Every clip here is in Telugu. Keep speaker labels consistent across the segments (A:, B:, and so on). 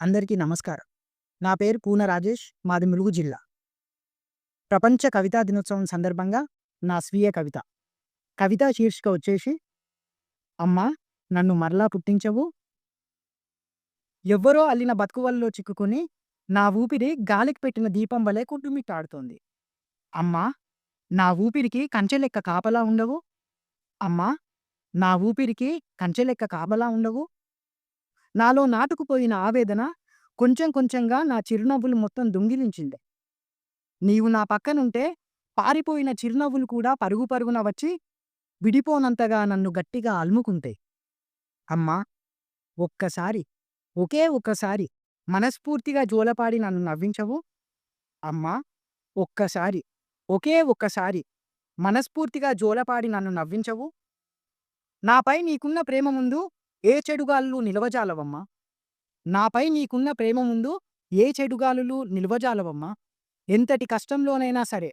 A: అందరికీ నమస్కారం. నా పేరు పూన రాజేష్ మాది ములుగు జిల్లా. ప్రపంచ కవితా దినోత్సవం సందర్భంగా నా స్వీయ కవిత. కవిత శీర్షిక వచ్చేసి అమ్మా నన్ను మరలా పుట్టించవు. ఎవ్వరో అల్లిన బతుకువల్లో చిక్కుకుని నా ఊపిరి గాలికి పెట్టిన దీపం వలె కుట్టుమిట్టాడుతోంది అమ్మా నా ఊపిరికి కంచెలెక్క కాపలా ఉండవు. అమ్మా నా ఊపిరికి కంచెలెక్క కాపలా ఉండవు. నాలో నాటుకుపోయిన ఆవేదన కొంచెం కొంచెంగా నా చిరునవ్వులు మొత్తం దొంగిలించింది. నీవు నా పక్కనుంటే పారిపోయిన చిరునవ్వులు కూడా పరుగు పరుగున వచ్చి విడిపోనంతగా నన్ను గట్టిగా అల్ముకుంటే అమ్మా ఒక్కసారి ఒకే ఒక్కసారి మనస్ఫూర్తిగా జోలపాడి నన్ను నవ్వించవు. అమ్మా ఒక్కసారి ఒకే ఒక్కసారి మనస్ఫూర్తిగా జోలపాడి నన్ను నవ్వించవు. నాపై నీకున్న ప్రేమ ముందు ఏ చెడుగాలు నిలవజాలవమ్మా? నాపై నీకున్న ప్రేమ ముందు ఏ చెడుగాలులు నిల్వజాలవమ్మా? ఎంతటి కష్టంలోనైనా సరే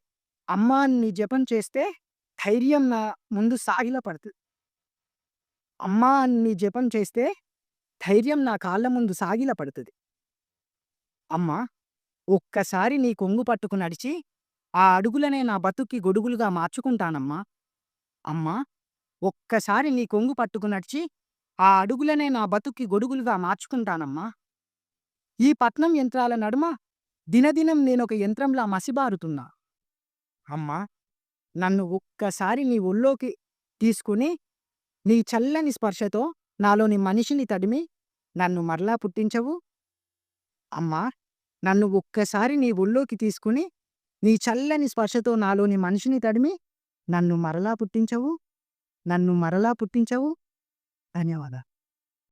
A: అమ్మా నీ జపం చేస్తే ధైర్యం నా ముందు సాగిల పడుతుంది అమ్మా నీ జపం చేస్తే ధైర్యం నా కాళ్ళ ముందు సాగిల పడుతుంది. అమ్మా ఒక్కసారి నీ కొంగు పట్టుకు నడిచి ఆ అడుగులనే నా బతుక్కి గొడుగులుగా మార్చుకుంటానమ్మా. అమ్మా ఒక్కసారి నీ కొంగు పట్టుకు నడిచి ఆ అడుగులనే నా బతుక్కి గొడుగులుగా మార్చుకుంటానమ్మా. ఈ పట్నం యంత్రాల నడుమ దినదినం నేనొక యంత్రంలా మసిబారుతున్నా. అమ్మా! నన్ను ఒక్కసారి నీ ఒళ్ళోకి తీసుకుని నీ చల్లని స్పర్శతో నాలోని మనిషిని తడిమి నన్ను మరలా పుట్టించవు. అమ్మా! నన్ను ఒక్కసారి నీ ఒళ్ళోకి తీసుకుని నీ చల్లని స్పర్శతో నాలోని మనిషిని తడిమి నన్ను మరలా పుట్టించవు. నన్ను మరలా పుట్టించవు. धन्यवाद